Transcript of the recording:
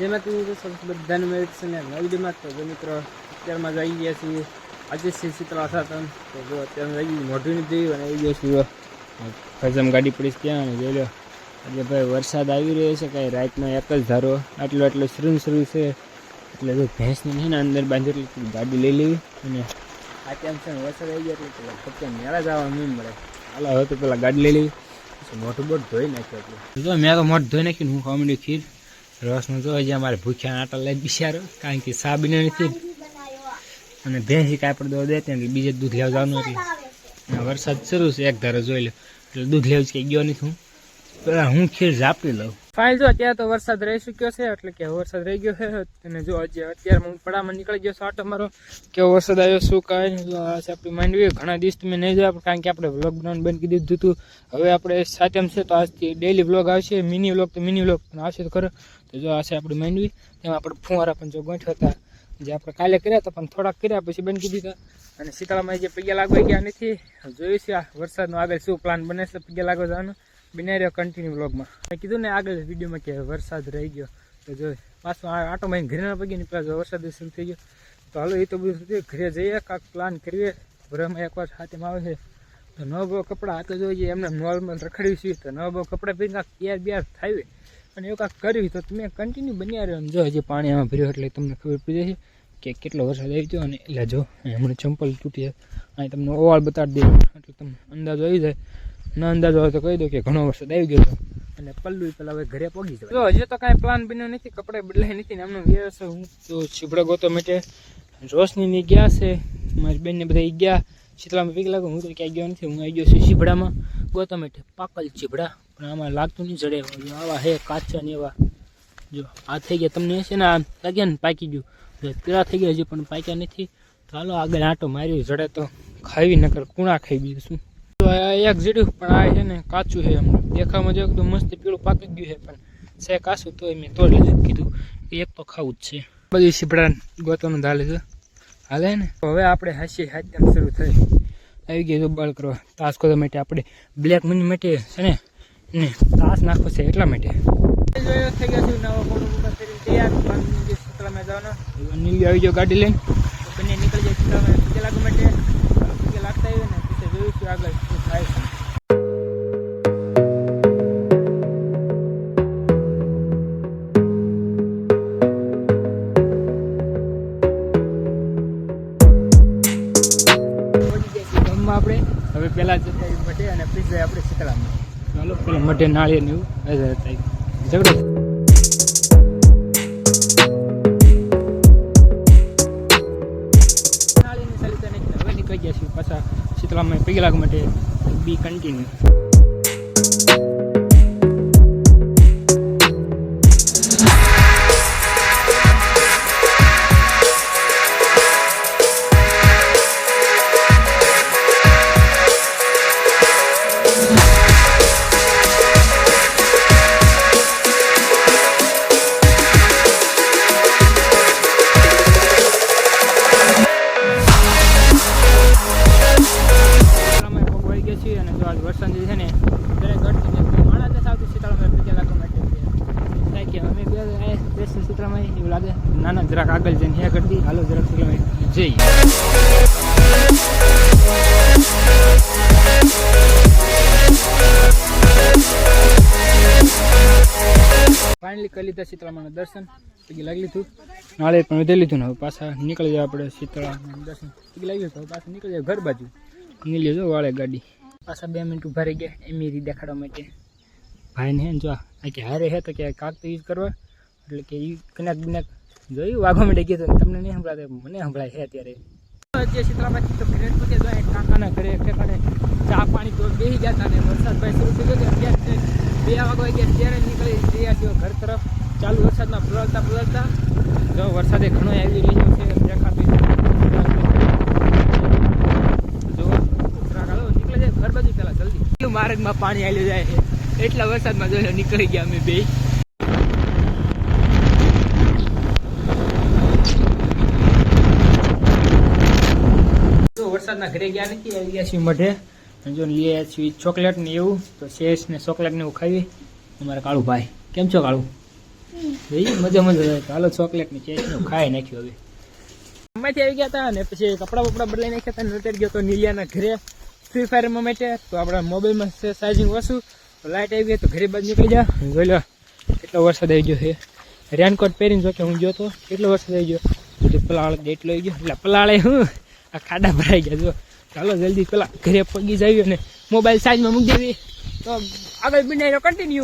જેમાંથી તો સૌથી બધાને મેં છે ને નવડીમાં તો જો મિત્રો અત્યારમાં જઈ ગયા છીએ. આજે છે શીતળા સાતમ તો જો અત્યારે જઈ મોઢું નથી અને આવી ગયા છીએ ફજમ ગાડી પડી છે ત્યાં અને જોઈ લો. એટલે ભાઈ વરસાદ આવી રહ્યો છે કાંઈ રાતનો એક જ ધારો. આટલો આટલો શરૂ શરૂ છે. એટલે જો ભેંસને છે ને અંદર બાંધી એટલે ગાડી લઈ લેવી અને આ તેમ છે ને વરસાદ આવી ગયો એટલે પેલા મેળા મેળા જવા નહીં મળે. હાલો હવે તો પેલા ગાડી લઈ લેવી. મોટું બોટ ધોઈ નાખ્યો એટલે. મેં તો મોઢું ધોઈ નાખ્યું હું ખાવા માંડ્યું ખીર. રસનું જો જ્યાં અમારે ભૂખ્યા આટા લઈ બિસારો કારણ કે સા બીને નથી અને ભેંસી કાપડ દો દેતી એટલે બીજે દૂધ લેવા જવાનું એટલે વરસાદ શરૂ છે, એક ધારો જોઈ લો. એટલે દૂધ લેવું જ કંઈ ગયો નથી હું. પેલા હું ખીર ઝાપી લઉં. ફાઇલ જો અત્યારે તો વરસાદ રહી ચૂક્યો છે, એટલે કે વરસાદ રહી ગયો છે. અને જો હજી અત્યારે હું પડામાં નીકળી ગયો છું આટો મારો કેવો વરસાદ આવ્યો શું કાંઈ નહીં. છે આપણી માંડવી, ઘણા દિવસ તમે નહીં જોયા કારણ કે આપણે લોકડાઉન બંધ કરી દીધું હતું. હવે આપણે સાતમ છે, તો આજથી ડેલી વ્લોગ આવશે મિની વ્લોગ તો મિની વ્લોગ પણ આવશે તો ખરો. તો જો આ છે આપણી માંડવી, તેમાં આપણે ફુવારા પણ જો ગોઠવ્યા હતા, જે આપણે કાલે કર્યા હતા, પણ થોડાક કર્યા પછી બંધ કરી દીધા. અને શીતળામાં જે પૈયા લાગવા ગયા નથી, જોયું છે આ વરસાદનો આગળ શું પ્લાન બને છે પૈયા લાગવા જવાનો. બિના રહ્યો કન્ટિન્યુ બ્લોગમાં મેં કીધું ને આગળ વિડીયોમાં કે વરસાદ રહી ગયો. તો જો પાછો આટો મારી ઘરે પગી નીકળ્યા જો વરસાદ શરૂ થઈ ગયો. તો હાલો એ તો બધું. ઘરે જઈએ, કાંક પ્લાન કરીએ. ભરામાં એકવાર હાથેમાં આવે છે. તો ન બહુ કપડાં હાથે જોઈએ એમને નોર્મલ રખડ્યું છે. તો ન બહુ કપડાં પહેરી કાંક તૈયાર બિયાર થાય. અને એવું કાંક કર્યું તો તમે કન્ટિન્યુ બન્યા રહ્યો જો હજી પાણી આમાં ભર્યું એટલે તમને ખબર પડી જશે કે કેટલો વરસાદ આવી ગયો. અને એટલે જો હમણાં ચંપલ તૂટી જાય અહીં તમને ઓવાળ બતાડી દે એટલે તમને અંદાજો આવી જાય. ના અંદાજો હોય તો કહી દો કે ઘણો વરસાદ આવી ગયો અને પલ્લુ પેલા હવે ઘરે પહોંચી જાય તો હજી તો કાંઈ પ્લાન બન્યો નથી કપડાં બદલાય નથી ને એમનો વ્યવસ હું તો છીપડો ગોતો માટે રોશનીની ગયા છે. મારી બેનને બધા ગયા. શીતળામાં પીક લાગુ હું તો ક્યાંય ગયો નથી હું આવી ગયો છું ચીભડામાં ગોતો માટે પાકલ ચીભડા પણ આમાં લાગતું નહીં જડે. આવા હે કાચા ને એવા. જો આ થઈ ગયા તમને છે ને આ લાગ્યા ને પાકી ગયું. પીળા થઈ ગયા હજી પણ પાક્યા નથી. તો હાલો આગળ આંટો માર્યો જડે તો. ખાવી નકર કુણા ખાઈ ગયું શું એક જીડ્યું પણ આ છે ને કાચું છે એમ. દેખાવામાં જો એકદમ મસ્ત પીળું પાકી ગયું છે, પણ છે કાચું, તોય મેં તોડ લીધું. કીધું કે એક તો ખાવું જ છે. બધું સીપડા ગોતવાનું ધાલે છે. હાલે ને? તો હવે આપણે હાસી હાથમ શરૂ થઈ આવી ગયો બળ કરવા. તાસ કરવા માટે આપણે બ્લેક મની માટે છે ને ને તાસ નાખવો છે એટલા માટે. થઈ ગયા છે નવા ફોટો તૈયાર આવી ગયો ગાડી લઈને. તો બંને નીકળી જાય પગે લાગવા માટે લાગતા આવ્યો ને જોયું આગળ. આપણે હવે પહેલા જતા મઢે અને પછી આપણે શીતળામાં ચાલો, પેલા મઢે નાળિયેર ને એવું ઝઘડો. હવે નીકળી ગયા છીએ પાછા શીતળામાં લાગવા માટે બી કન્ટિન્યુ અહીંયા બેસીને એવું લાગે. નાના જરાક આગળ જઈને હે કરતી હાલો જરાક શીતળામાં જઈએ ફાઇનલી કરી લીધા શીતળામાના દર્શન. પગી લાગી લીધું. નાળે પણ વધારી લીધું ને હવે પાછા નીકળી જાય આપણે શીતળામાના દર્શન. પગી લાગી હવે પાછા નીકળી જાય ઘર બાજુ. નીકળી જો વાળે ગાડી. પાછા બે મિનિટ ઊભા રહી ગયા. એમની દેખાડવા માટે. ભાઈને જો આ કે હારે હે તો કે કાક તો યુઝ કરવા. એટલે કે એ કનાક બિનાક જોયું, વાઘો માટે કીધું તમને નહીં સંભળાતું મને સંભળાય છે અત્યારે. જે શીતળામાંથી તો ઘરે પૂછે એક કાકાના ઘરે ઠેકાણે ચા પાણી તો બેસી હતા ને વરસાદ ભાઈ શરૂ થઈ ગયો અત્યારે બે વાગો ગયા ત્યારે નીકળી રહ્યા છીએ ઘર તરફ. ચાલુ વરસાદમાં પલળતા પલળતા જો વરસાદે ઘણો આવી રહ્યો છે દેખાતું જો ઘર બાજુ પહેલાં જલ્દી. માર્ગમાં પાણી આવી જાય એટલા વરસાદમાં જોઈને નીકળી ગયા અમે બે જો વરસાદના ઘરે ગયા નથી, આવી ગયા છીએ મઢે. જો લઈ આવ્યા છીએ ચોકલેટ ને એવું, તો શેષ ને ચોકલેટ ને એવું ખાવી અમારા કાળુભાઈ. કેમ છો કાળુ? એ મજા મજા આવે. ચાલો ચોકલેટ ને શેષ ને ખાઈ નાખ્યું હવે. અમેથી આવી ગયા હતા ને પછી કપડા બપડા બદલાઈ નાખ્યા હતા ને અત્યારે ગયો તો નીલિયાના ઘરે ફ્રી ફાયરમાં માટે. તો આપણા મોબાઈલમાં ચાર્જિંગ ઓછું લાઇટ આવી ગઈ તો ઘરે બાદ નીકળી જા. જોઈ લો, કેટલો વરસાદ આવી ગયો છે. રેનકોટ પહેરીને જો કે હું ગયો તો, કેટલો વરસાદ આવી ગયો. પલાળ એટલો આવી ગયો. એટલે પલાળે હું આ ખાડા ભરાઈ ગયા. જો, ચાલો જલ્દી પેલા ઘરે પગી જાવી ને મોબાઈલ ચાર્જમાં મૂકી દેવી. તો આગળ બિનાઈ કન્ટિન્યુ